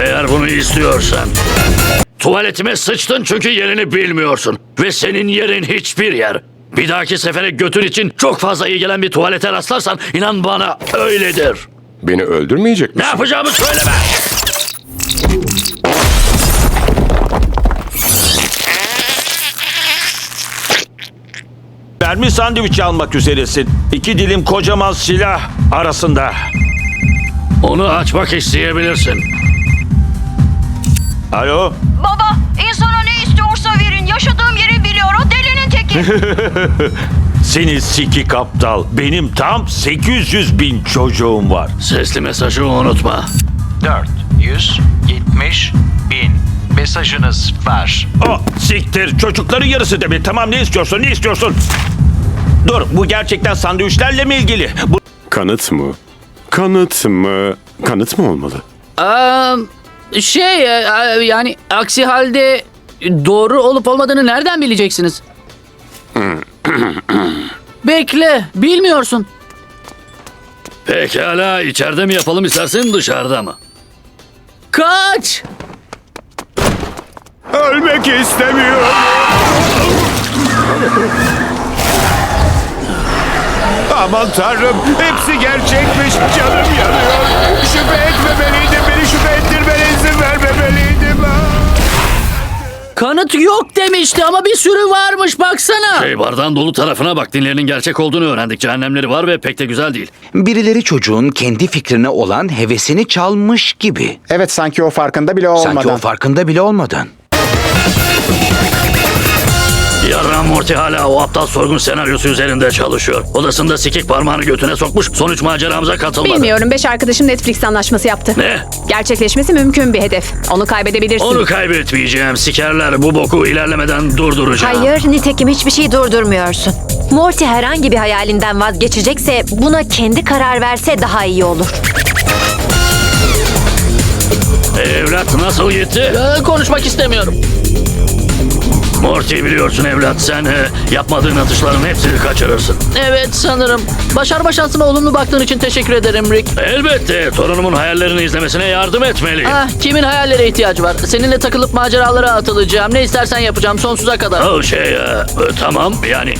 Eğer bunu istiyorsan. Tuvaletime sıçtın çünkü yerini bilmiyorsun. Ve senin yerin hiçbir yer. Bir dahaki sefere götün için çok fazla iyi gelen bir tuvalete rastlarsan inan bana öyledir. Beni öldürmeyecek Ne misin? yapacağımı söyleme. Mermi sandviç almak üzeresin. İki dilim kocaman silah arasında. Onu açmak isteyebilirsin. Alo? Baba, insana ne istiyorsa verin. Yaşadığım yeri biliyor. O delinin teki. Seni sikik aptal. Benim tam 800 bin çocuğum var. Sesli mesajı unutma. 470 bin. Mesajınız var. O siktir çocukların yarısı demek. Tamam ne istiyorsun ne istiyorsun? Dur bu gerçekten sandviçlerle mi ilgili? Bu Kanıt mı? Kanıt mı? Kanıt mı olmalı? Aa, şey e, e, yani aksi halde doğru olup olmadığını nereden bileceksiniz? Bekle, bilmiyorsun. Pekala içeride mi yapalım istersin dışarıda mı? Kaç! Ölmek istemiyorum. Aman tanrım hepsi gerçekmiş canım yanıyor. Şüphe etmemeliydim beni Kanıt yok demişti ama bir sürü varmış baksana. Hey bardağın dolu tarafına bak dinlerinin gerçek olduğunu öğrendik. Cehennemleri var ve pek de güzel değil. Birileri çocuğun kendi fikrine olan hevesini çalmış gibi. Evet sanki o farkında bile olmadan. Sanki o farkında bile olmadan. Morty hala o aptal sorgun senaryosu üzerinde çalışıyor. Odasında sikik parmağını götüne sokmuş. Sonuç maceramıza katılmadı. Bilmiyorum. Beş arkadaşım Netflix anlaşması yaptı. Ne? Gerçekleşmesi mümkün bir hedef. Onu kaybedebilirsin. Onu kaybetmeyeceğim. Sikerler bu boku ilerlemeden durduracağım. Hayır, nitekim hiçbir şey durdurmuyorsun. Morty herhangi bir hayalinden vazgeçecekse buna kendi karar verse daha iyi olur. Evlat nasıl gitti? Ee, konuşmak istemiyorum. Morty biliyorsun evlat sen e, yapmadığın atışların hepsini kaçırırsın. Evet sanırım. Başarma şansıma olumlu baktığın için teşekkür ederim Rick. Elbette torunumun hayallerini izlemesine yardım etmeliyim. Ah, kimin hayallere ihtiyacı var? Seninle takılıp maceralara atılacağım. Ne istersen yapacağım sonsuza kadar. Oh şey e, e, tamam yani